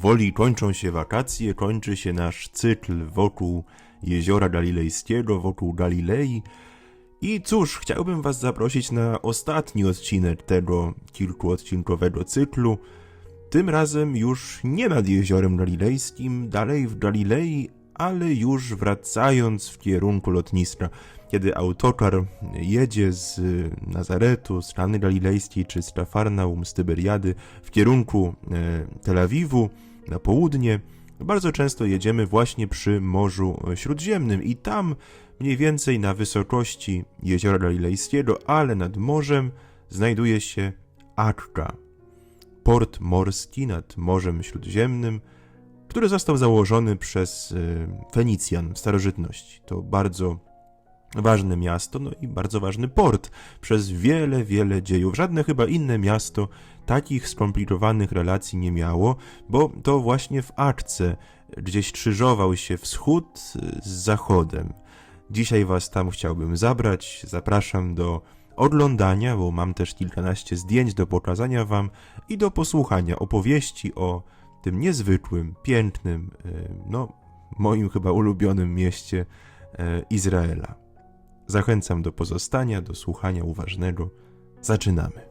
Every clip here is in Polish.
Powoli kończą się wakacje, kończy się nasz cykl wokół jeziora Galilejskiego, wokół Galilei. I cóż, chciałbym Was zaprosić na ostatni odcinek tego kilkuodcinkowego cyklu. Tym razem już nie nad jeziorem galilejskim, dalej w Galilei, ale już wracając w kierunku lotniska. Kiedy autokar jedzie z Nazaretu, z Kany Galilejskiej czy z Kafarnaum, z Tyberiady w kierunku e, Tel Awiwu na południe, bardzo często jedziemy właśnie przy Morzu Śródziemnym i tam mniej więcej na wysokości jeziora Galilejskiego, ale nad morzem znajduje się Akka, port morski nad Morzem Śródziemnym, który został założony przez y, Fenicjan w starożytności. To bardzo ważne miasto, no i bardzo ważny port przez wiele, wiele dziejów. Żadne chyba inne miasto takich skomplikowanych relacji nie miało, bo to właśnie w Akce gdzieś krzyżował się wschód z zachodem. Dzisiaj Was tam chciałbym zabrać. Zapraszam do oglądania, bo mam też kilkanaście zdjęć do pokazania Wam i do posłuchania opowieści o tym niezwykłym, pięknym, y, no moim chyba ulubionym mieście y, Izraela. Zachęcam do pozostania, do słuchania uważnego. Zaczynamy.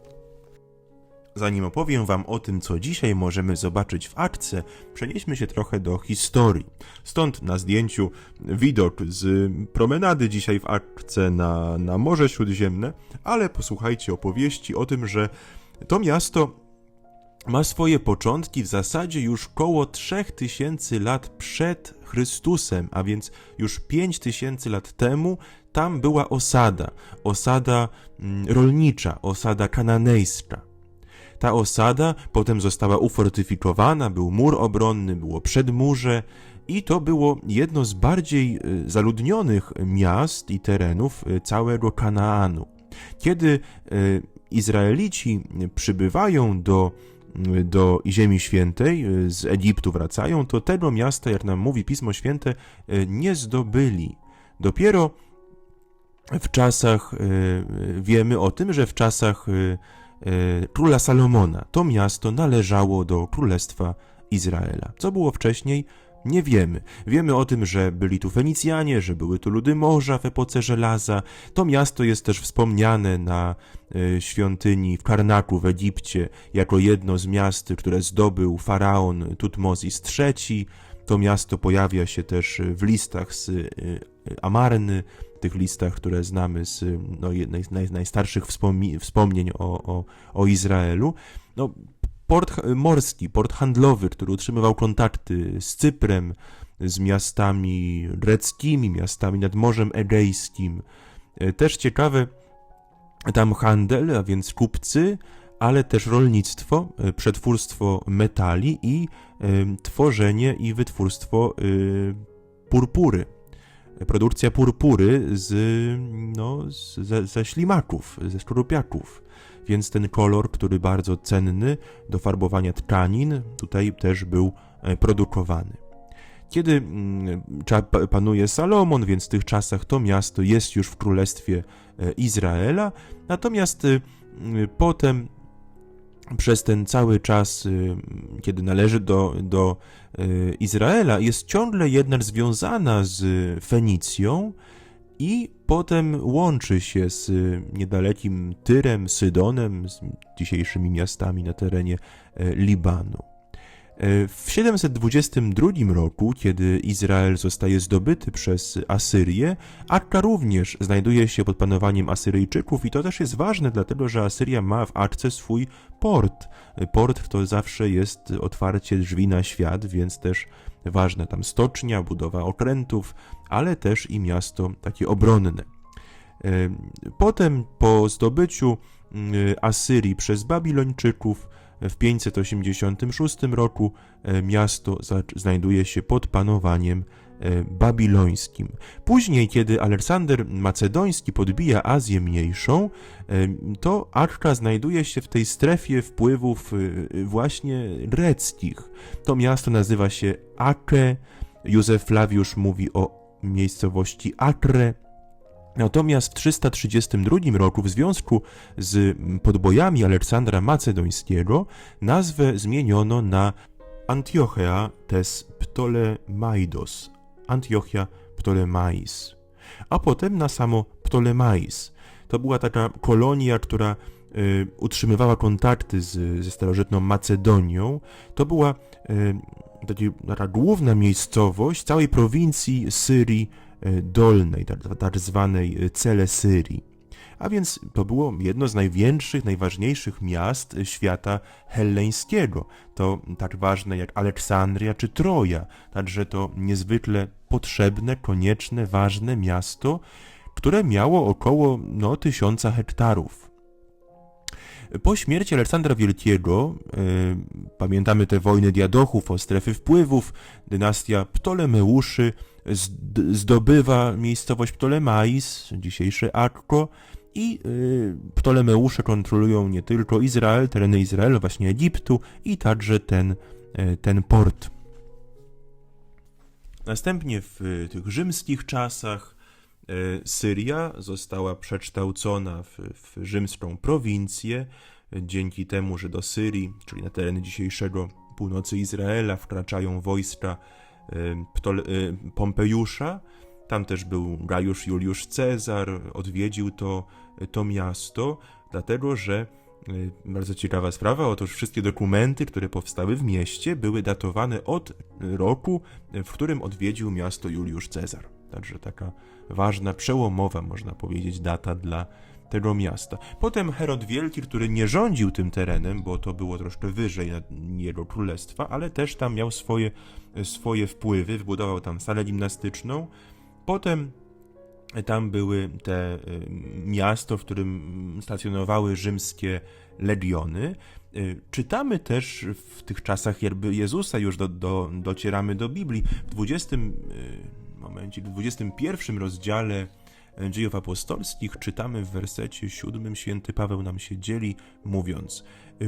Zanim opowiem Wam o tym, co dzisiaj możemy zobaczyć w Akce, przenieśmy się trochę do historii. Stąd na zdjęciu widok z promenady dzisiaj w Akce na, na Morze Śródziemne, ale posłuchajcie opowieści o tym, że to miasto ma swoje początki w zasadzie już koło 3000 lat przed Chrystusem, a więc już 5000 lat temu tam była osada, osada mm, rolnicza, osada kananejska. Ta osada potem została ufortyfikowana, był mur obronny, było przedmurze i to było jedno z bardziej y, zaludnionych miast i terenów y, całego Kanaanu. Kiedy y, Izraelici przybywają do do Ziemi Świętej, z Egiptu wracają, to tego miasta, jak nam mówi Pismo Święte, nie zdobyli. Dopiero w czasach, wiemy o tym, że w czasach E, króla Salomona. To miasto należało do Królestwa Izraela. Co było wcześniej? Nie wiemy. Wiemy o tym, że byli tu Fenicjanie, że były tu ludy morza w epoce żelaza. To miasto jest też wspomniane na e, świątyni w Karnaku w Egipcie jako jedno z miast, które zdobył faraon Tutmozis III. To miasto pojawia się też w listach z e, Amarny, tych listach, które znamy z no, jednej z naj, najstarszych wspomnień o, o, o Izraelu. No, port morski, port handlowy, który utrzymywał kontakty z Cyprem, z miastami greckimi, miastami nad Morzem Egejskim. E, też ciekawe, tam handel, a więc kupcy, ale też rolnictwo, e, przetwórstwo metali i y, tworzenie i wytwórstwo y, purpury produkcja purpury z, no, z, ze, ze ślimaków, ze szczuropiaków. Więc ten kolor, który bardzo cenny do farbowania tkanin, tutaj też był e, produkowany. Kiedy mm, panuje Salomon, więc w tych czasach to miasto jest już w królestwie e, Izraela, natomiast y, potem przez ten cały czas, y, kiedy należy do, do y, Izraela, jest ciągle jednak związana z Fenicją i potem łączy się z niedalekim Tyrem, Sydonem, z dzisiejszymi miastami na terenie Libanu. W 722 roku, kiedy Izrael zostaje zdobyty przez Asyrię, Akka również znajduje się pod panowaniem Asyryjczyków i to też jest ważne, dlatego że Asyria ma w Akce swój port. Port to zawsze jest otwarcie drzwi na świat, więc też ważna tam stocznia, budowa okrętów, ale też i miasto takie obronne. Potem po zdobyciu mm, Asyrii przez Babilończyków w 586 roku e, miasto znajduje się pod panowaniem e, babilońskim. Później, kiedy Aleksander Macedoński podbija Azję Mniejszą, e, to Akka znajduje się w tej strefie wpływów właśnie greckich. To miasto nazywa się Ake. Józef Flawiusz mówi o miejscowości Akre, Natomiast w 332 roku w związku z podbojami Aleksandra Macedońskiego nazwę zmieniono na Antiochea tes Ptolemaidos, Antiochia Ptolemais, a potem na samo Ptolemais. To była taka kolonia, która y, utrzymywała kontakty z, ze starożytną Macedonią. To była y, taka główna miejscowość całej prowincji Syrii Dolnej, tak, tak zwanej y, Cele Syrii. A więc to było jedno z największych, najważniejszych miast świata helleńskiego. To tak ważne jak Aleksandria czy Troja. Także to niezwykle potrzebne, konieczne, ważne miasto, które miało około no, tysiąca hektarów. Po śmierci Aleksandra Wielkiego, y, pamiętamy te wojny diadochów o strefy wpływów, dynastia Ptolemeuszy zd- zdobywa miejscowość Ptolemais, dzisiejsze Akko, i y, Ptolemeusze kontrolują nie tylko Izrael, tereny Izraela, właśnie Egiptu i także ten, y, ten port. Następnie w tych rzymskich czasach Syria została przekształcona w, w rzymską prowincję, y, dzięki temu, że do Syrii, czyli na tereny dzisiejszego północy Izraela, wkraczają wojska y, Pompejusza. Tam też był Gajusz Juliusz Cezar, odwiedził to, to miasto, dlatego że bardzo ciekawa sprawa, otóż wszystkie dokumenty, które powstały w mieście, były datowane od roku, w którym odwiedził miasto Juliusz Cezar. Także taka ważna, przełomowa, można powiedzieć, data dla tego miasta. Potem Herod Wielki, który nie rządził tym terenem, bo to było troszkę wyżej jego królestwa, ale też tam miał swoje, swoje wpływy, wybudował tam salę gimnastyczną. Potem tam były te y, miasto, w którym stacjonowały rzymskie legiony. Y, Czytamy też w tych czasach jakby Jezusa, już do, do, docieramy do Biblii. W 20 y, momencie, w 21 rozdziale Dziejów Apostolskich czytamy w wersecie 7 święty Paweł nam się dzieli, mówiąc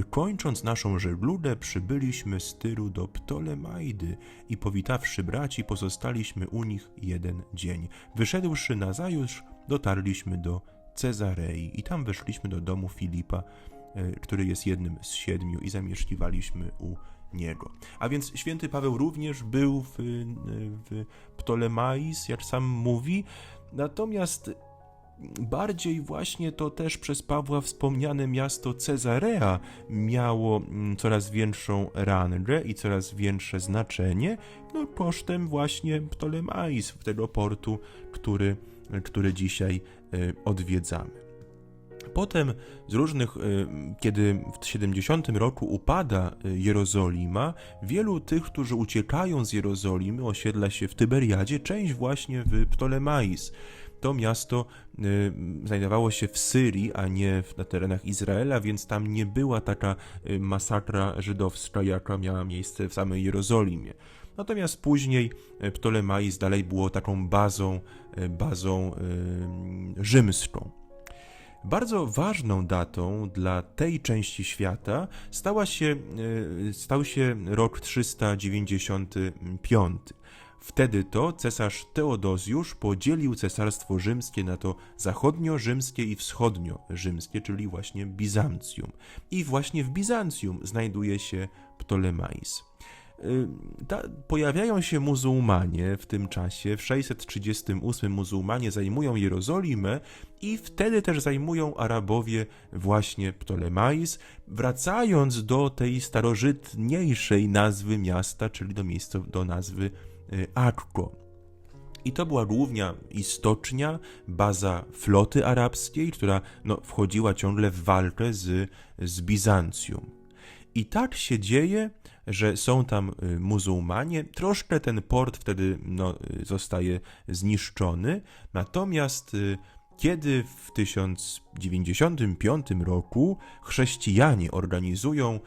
Kończąc naszą żeglugę, przybyliśmy z Tyru do Ptolemaidy i powitawszy braci, pozostaliśmy u nich jeden dzień. Wyszedłszy nazajutrz, dotarliśmy do Cezarei i tam weszliśmy do domu Filipa, e, który jest jednym z siedmiu i zamieszkiwaliśmy u niego. A więc święty Paweł również był w, w Ptolemais, jak sam mówi, natomiast bardziej właśnie to też przez Pawła wspomniane miasto Cezarea miało mm, coraz większą rangę i coraz większe znaczenie, no kosztem właśnie Ptolemais, tego portu, który, który dzisiaj y, odwiedzamy. Potem z różnych, y, kiedy w 70 roku upada y, Jerozolima, wielu tych, którzy uciekają z Jerozolimy, osiedla się w Tyberiadzie, część właśnie w Ptolemais. To miasto y, znajdowało się w Syrii, a nie na terenach Izraela, więc tam nie była taka masakra żydowska, jaka miała miejsce w samej Jerozolimie. Natomiast później Ptolemais dalej było taką bazą, bazą rzymską. Bardzo ważną datą dla tej części świata stała się, e, stał się rok 395. Wtedy to cesarz Teodozjusz podzielił cesarstwo rzymskie na to zachodnio-rzymskie i wschodnio-rzymskie, czyli właśnie Bizancjum. I właśnie w Bizancjum znajduje się Ptolemais. Y, Ta, pojawiają się muzułmanie w tym czasie. W 638 muzułmanie zajmują Jerozolimę i wtedy też zajmują Arabowie właśnie Ptolemais, wracając do tej starożytniejszej nazwy miasta, czyli do miejsca, do nazwy y, Akko. I to była główna istocznia, baza floty arabskiej, która no, wchodziła ciągle w walkę z, z Bizancjum. I tak się dzieje, że są tam y, muzułmanie. Troszkę ten port wtedy no, y, zostaje zniszczony. Natomiast y, kiedy w 1095 roku chrześcijanie organizują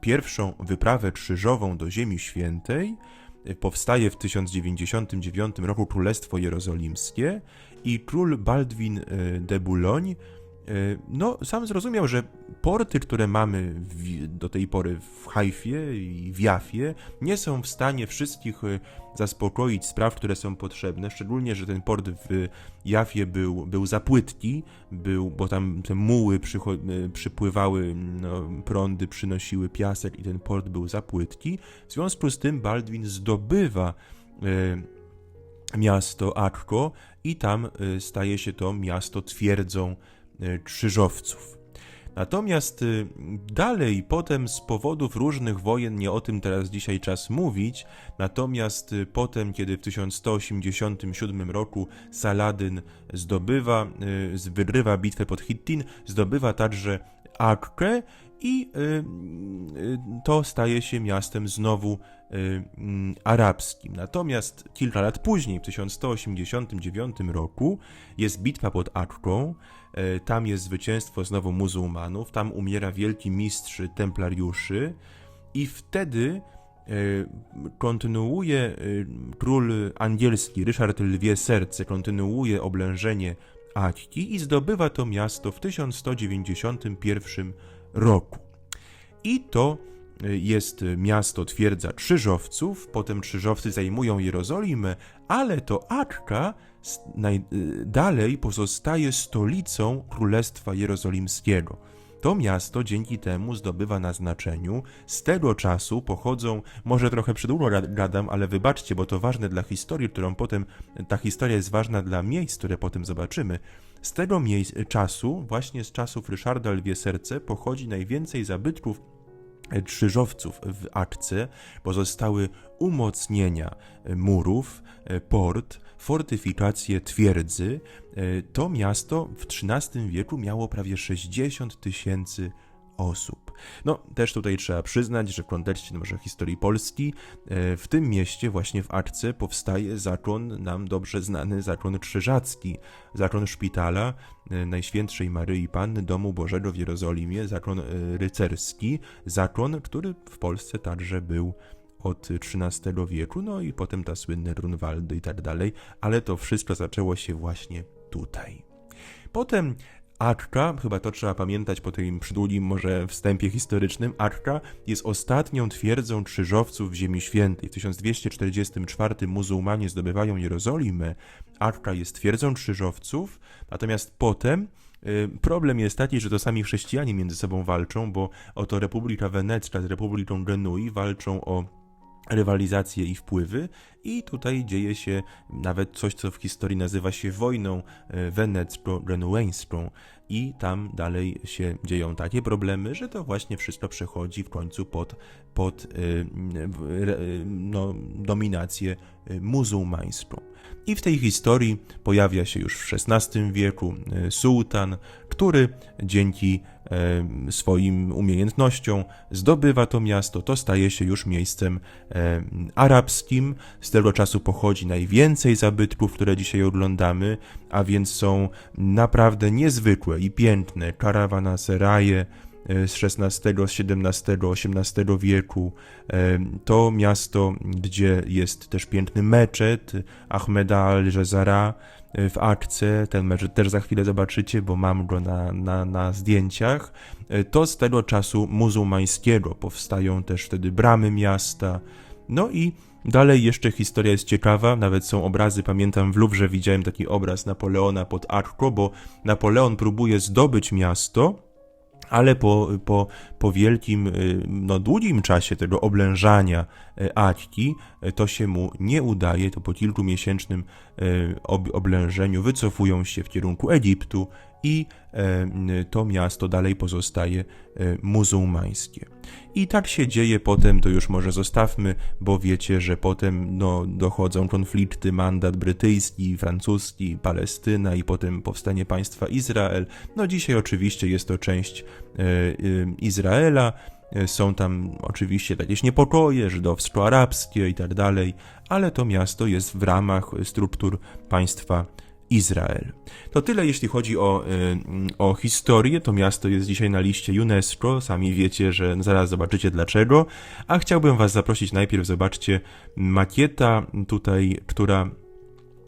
pierwszą wyprawę krzyżową do Ziemi Świętej, powstaje w 1099 roku Królestwo Jerozolimskie i król Baldwin de Boulogne no, sam zrozumiał, że porty, które mamy w, do tej pory w Hajfie i w Jafie, nie są w stanie wszystkich e, zaspokoić spraw, które są potrzebne, szczególnie, że ten port w Jafie był, był za płytki, był, bo tam te muły przycho- przypływały, no, prądy przynosiły piasek i ten port był za płytki. W związku z tym Baldwin zdobywa e, miasto Akko i tam e, staje się to miasto twierdzą e, krzyżowców. Natomiast y, dalej, potem z powodów różnych wojen, nie o tym teraz dzisiaj czas mówić, natomiast y, potem, kiedy w 1187 roku Saladyn zdobywa, y, wygrywa bitwę pod Hittin, zdobywa także Akkę i to staje się miastem znowu mm, arabskim. Natomiast kilka lat później, w 1189 roku, jest bitwa pod Akką, E, tam jest zwycięstwo znowu muzułmanów, tam umiera wielki mistrz templariuszy i wtedy e, kontynuuje e, król angielski Ryszard Lwie Serce, kontynuuje oblężenie Akki i zdobywa to miasto w 1191 roku. I to jest miasto twierdza krzyżowców, potem krzyżowcy zajmują Jerozolimę, ale to Akka Y, dalej pozostaje stolicą Królestwa Jerozolimskiego. To miasto dzięki temu zdobywa na znaczeniu. Z tego czasu pochodzą, może trochę przydługo gadam, ale wybaczcie, bo to ważne dla historii, którą potem, ta historia jest ważna dla miejsc, które potem zobaczymy. Z tego czasu, właśnie z czasów Ryszarda Lwie Serce, pochodzi najwięcej zabytków krzyżowców w Akce, pozostały umocnienia murów, port, fortyfikacje twierdzy, e, to miasto w XIII wieku miało prawie 60 tysięcy osób. No, też tutaj trzeba przyznać, że w kontekście no, może historii Polski, e, w tym mieście, właśnie w Arce, powstaje zakon nam dobrze znany, zakon krzyżacki, zakon szpitala e, Najświętszej Maryi Panny Domu Bożego w Jerozolimie, zakon rycerski, zakon, który w Polsce także był od XIII wieku, no i potem ta słynne Runwaldy i tak dalej, ale to wszystko zaczęło się właśnie tutaj. Potem Akka, chyba to trzeba pamiętać po tym przydługim może wstępie historycznym, Akka jest ostatnią twierdzą krzyżowców w Ziemi Świętej. W 1244 muzułmanie zdobywają Jerozolimę, Akka jest twierdzą krzyżowców, natomiast potem y, Problem jest taki, że to sami chrześcijanie między sobą walczą, bo oto Republika Wenecka z Republiką Genui walczą o rywalizacje i wpływy i tutaj dzieje się nawet coś, co w historii nazywa się wojną e, wenecko-genueńską i tam dalej się dzieją takie problemy, że to właśnie wszystko przechodzi w końcu pod, pod e, no, dominację e, muzułmańską. I w tej historii pojawia się już w XVI wieku sułtan, który dzięki swoim umiejętnościom zdobywa to miasto, to staje się już miejscem arabskim. Z tego czasu pochodzi najwięcej zabytków, które dzisiaj oglądamy, a więc są naprawdę niezwykłe i piękne. Karawanaseраje, e, z XVI, XVII, XVIII wieku. To miasto, gdzie jest też piękny meczet Ahmeda al-Jazara, E, w akce, ten mecz też za chwilę zobaczycie, bo mam go na, na, na zdjęciach, e, to z tego czasu muzułmańskiego. Powstają też wtedy bramy miasta, no i Dalej jeszcze historia jest ciekawa, nawet są obrazy, pamiętam w Luwrze widziałem taki obraz Napoleona pod Arko, bo Napoleon próbuje zdobyć miasto, ale po, po, po wielkim, y, no długim czasie tego oblężania y, Atki, y, to się mu nie udaje, to po kilkumiesięcznym oblężeniu wycofują się w kierunku Egiptu i to miasto dalej pozostaje muzułmańskie. I tak się dzieje potem, to już może zostawmy, bo wiecie, że potem no, dochodzą konflikty, mandat brytyjski, francuski, Palestyna i potem powstanie państwa Izrael. No dzisiaj oczywiście jest to część e, e, Izraela, e, są tam oczywiście jakieś niepokoje żydowsko-arabskie i tak dalej, ale to miasto jest w ramach struktur państwa Izrael. To tyle, jeśli chodzi o, y, o historię. To miasto jest dzisiaj na liście UNESCO. Sami wiecie, że zaraz zobaczycie dlaczego. A chciałbym Was zaprosić najpierw, zobaczcie, makieta tutaj, która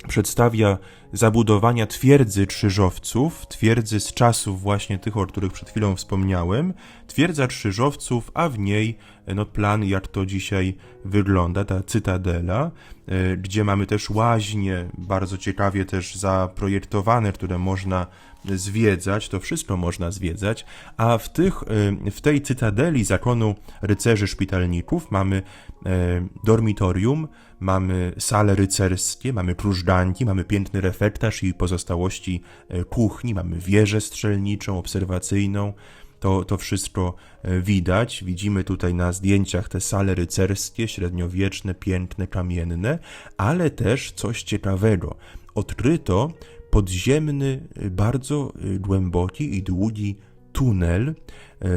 przedstawia zabudowania twierdzy krzyżowców, twierdzy z czasów właśnie tych, o których przed chwilą wspomniałem, twierdza krzyżowców, a w niej no, plan, jak to dzisiaj wygląda, ta cytadela, e, gdzie mamy też łaźnie, bardzo ciekawie też zaprojektowane, które można zwiedzać, to wszystko można zwiedzać, a w, tych, e, w tej cytadeli zakonu rycerzy szpitalników mamy e, dormitorium, mamy sale rycerskie, mamy krużganki, mamy piękny refektarz i pozostałości kuchni, mamy wieżę strzelniczą, obserwacyjną, to, to wszystko widać. Widzimy tutaj na zdjęciach te sale rycerskie, średniowieczne, piękne, kamienne, ale też coś ciekawego. Odkryto podziemny, bardzo głęboki i długi tunel.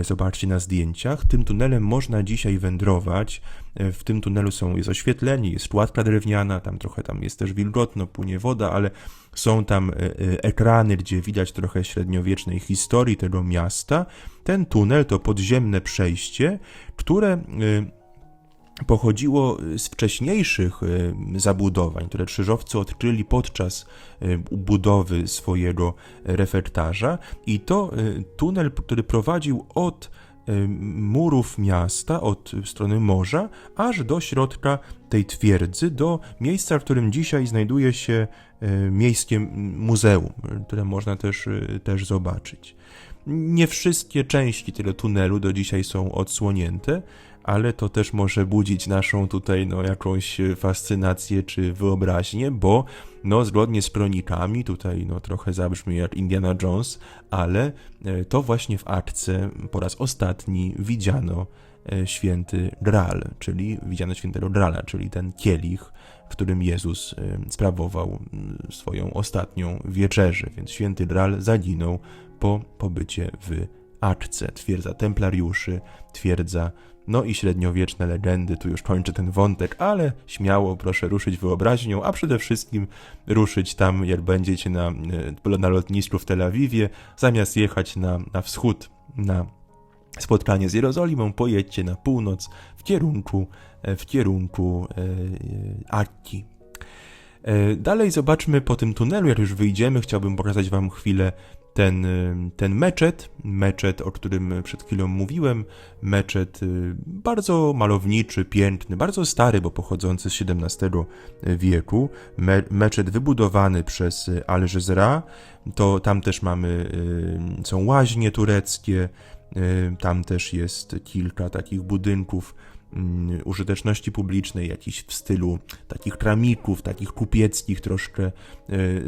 Zobaczcie na zdjęciach. Tym tunelem można dzisiaj wędrować. W tym tunelu są, jest oświetlenie, jest kładka drewniana, tam trochę tam jest też wilgotno, płynie woda, ale są tam ekrany, gdzie widać trochę średniowiecznej historii tego miasta. Ten tunel to podziemne przejście, które pochodziło z wcześniejszych zabudowań, które krzyżowcy odkryli podczas budowy swojego refektarza i to tunel, który prowadził od murów miasta, od strony morza, aż do środka tej twierdzy, do miejsca, w którym dzisiaj znajduje się miejskie muzeum, które można też, też zobaczyć. Nie wszystkie części tego tunelu do dzisiaj są odsłonięte, ale to też może budzić naszą tutaj no, jakąś fascynację czy wyobraźnię, bo no, zgodnie z kronikami, tutaj no, trochę zabrzmi jak Indiana Jones, ale e, to właśnie w arce po raz ostatni widziano e, święty Graal, czyli widziano świętego Graala, czyli ten kielich, w którym Jezus e, sprawował swoją ostatnią wieczerzę, więc święty Graal zaginął po pobycie w Arce, twierdza templariuszy, twierdza no i średniowieczne legendy, tu już kończę ten wątek, ale śmiało proszę ruszyć wyobraźnią, a przede wszystkim ruszyć tam, jak będziecie na, e, na lotnisku w Tel Awiwie, zamiast jechać na, na wschód, na spotkanie z Jerozolimą, pojedźcie na północ w kierunku, e, w kierunku e, Akki. E, dalej zobaczmy po tym tunelu, jak już wyjdziemy, chciałbym pokazać Wam chwilę ten, y, ten meczet, meczet, o którym przed chwilą mówiłem, meczet y, bardzo malowniczy, piękny, bardzo stary, bo pochodzący z XVII wieku, Me, meczet wybudowany przez Al-Jazra, to tam też mamy, y, są łaźnie tureckie, tam też jest kilka takich budynków użyteczności publicznej, jakiś w stylu takich kramików, takich kupieckich troszkę e,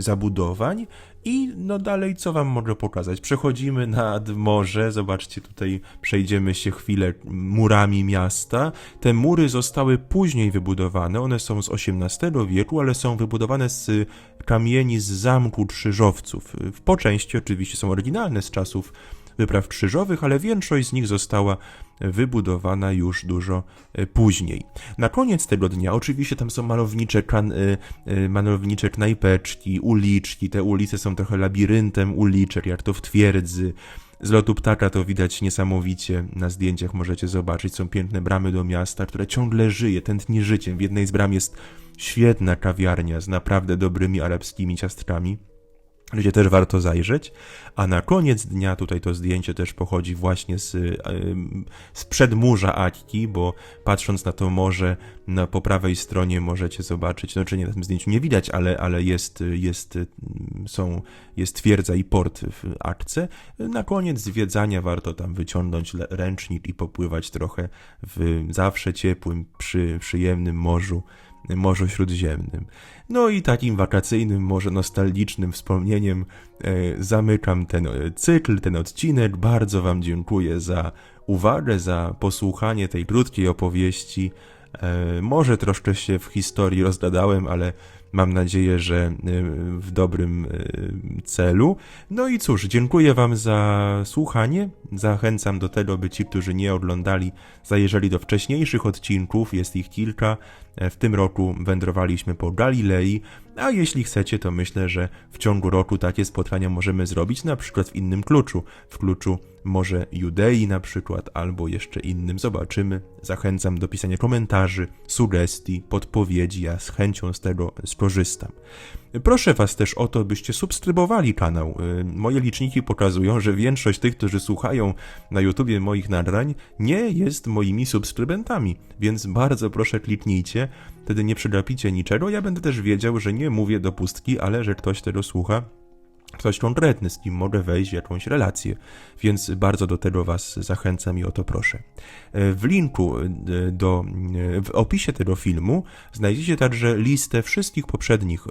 zabudowań. I no dalej, co wam mogę pokazać? Przechodzimy nad morze, zobaczcie, tutaj przejdziemy się chwilę murami miasta. Te mury zostały później wybudowane, one są z XVIII wieku, ale są wybudowane z kamieni z zamku krzyżowców. Po części oczywiście są oryginalne z czasów wypraw krzyżowych, ale większość z nich została wybudowana już dużo e, później. Na koniec tego dnia, oczywiście tam są malownicze, kan, e, e, malownicze knajpeczki, uliczki, te ulice są trochę labiryntem uliczek, jak to w twierdzy. Z lotu ptaka to widać niesamowicie, na zdjęciach możecie zobaczyć, są piękne bramy do miasta, które ciągle żyje, tętni życiem. W jednej z bram jest świetna kawiarnia z naprawdę dobrymi arabskimi ciastkami gdzie też warto zajrzeć. A na koniec dnia, tutaj to zdjęcie też pochodzi właśnie z, z przedmurza Akki, bo patrząc na to morze, na, po prawej stronie możecie zobaczyć, no czy nie na tym zdjęciu nie widać, ale, ale jest, jest, są, jest twierdza i port w Akce. Na koniec zwiedzania warto tam wyciągnąć ręcznik i popływać trochę w zawsze ciepłym, przy, przyjemnym morzu Morzu Śródziemnym. No i takim wakacyjnym, może nostalgicznym wspomnieniem e, zamykam ten e, cykl, ten odcinek. Bardzo Wam dziękuję za uwagę, za posłuchanie tej krótkiej opowieści. E, może troszkę się w historii rozgadałem, ale Mam nadzieję, że y, w dobrym y, celu. No i cóż, dziękuję Wam za słuchanie. Zachęcam do tego, by ci, którzy nie oglądali, zajrzeli do wcześniejszych odcinków. Jest ich kilka. E, w tym roku wędrowaliśmy po Galilei, a jeśli chcecie, to myślę, że w ciągu roku takie spotkania możemy zrobić, na przykład w innym kluczu, w kluczu może Judei na przykład, albo jeszcze innym, zobaczymy. Zachęcam do pisania komentarzy, sugestii, podpowiedzi, ja z chęcią z tego skorzystam. Proszę Was też o to, byście subskrybowali kanał. Y, Moje liczniki pokazują, że większość tych, którzy słuchają na YouTubie moich nagrań, nie jest moimi subskrybentami, więc bardzo proszę kliknijcie, wtedy nie przegapicie niczego. Ja będę też wiedział, że nie mówię do pustki, ale że ktoś tego słucha ktoś konkretny, z kim mogę wejść w jakąś relację, więc bardzo do tego Was zachęcam i o to proszę. E, W linku e, do, e, w opisie tego filmu znajdziecie także listę wszystkich poprzednich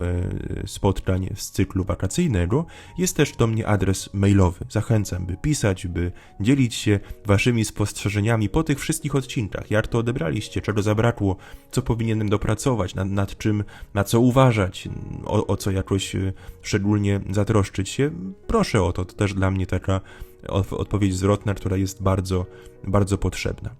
spotkań z cyklu wakacyjnego. Jest też do mnie adres mailowy. Zachęcam, by pisać, by dzielić się Waszymi spostrzeżeniami po tych wszystkich odcinkach. Jak to odebraliście, czego zabrakło, co powinienem dopracować, nad, nad czym, na co uważać, o, o co jakoś szczególnie zatroszczyć się. Proszę o to, to też dla mnie taka odpowiedź zwrotna, która jest bardzo, bardzo potrzebna.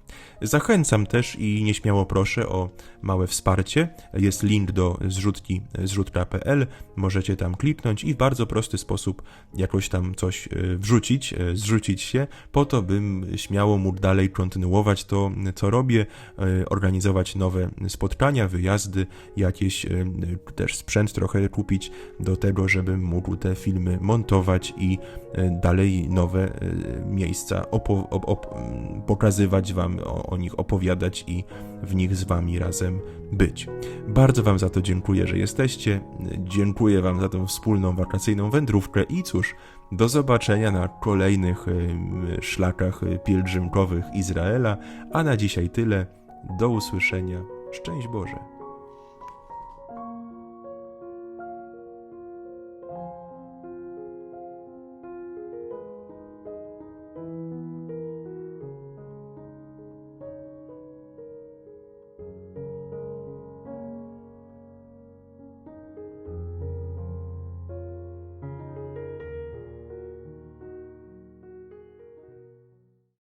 Zachęcam też i nieśmiało proszę o małe wsparcie. Jest link do zrzutki zrzutka.pl. Możecie tam kliknąć i w bardzo prosty sposób jakoś tam coś e, wrzucić, e, zrzucić się, po to bym śmiało mógł dalej kontynuować to, co robię, e, organizować nowe spotkania, wyjazdy, jakieś też sprzęt trochę kupić do tego, żebym mógł te filmy montować i dalej nowe e, miejsca pokazywać Wam, o, o nich opowiadać i w nich z Wami razem być. Bardzo Wam za to dziękuję, że jesteście. Dziękuję Wam za tą wspólną wakacyjną wędrówkę i cóż, do zobaczenia na kolejnych em, szlakach e, pielgrzymkowych Izraela, a na dzisiaj tyle. Do usłyszenia. Szczęść Boże.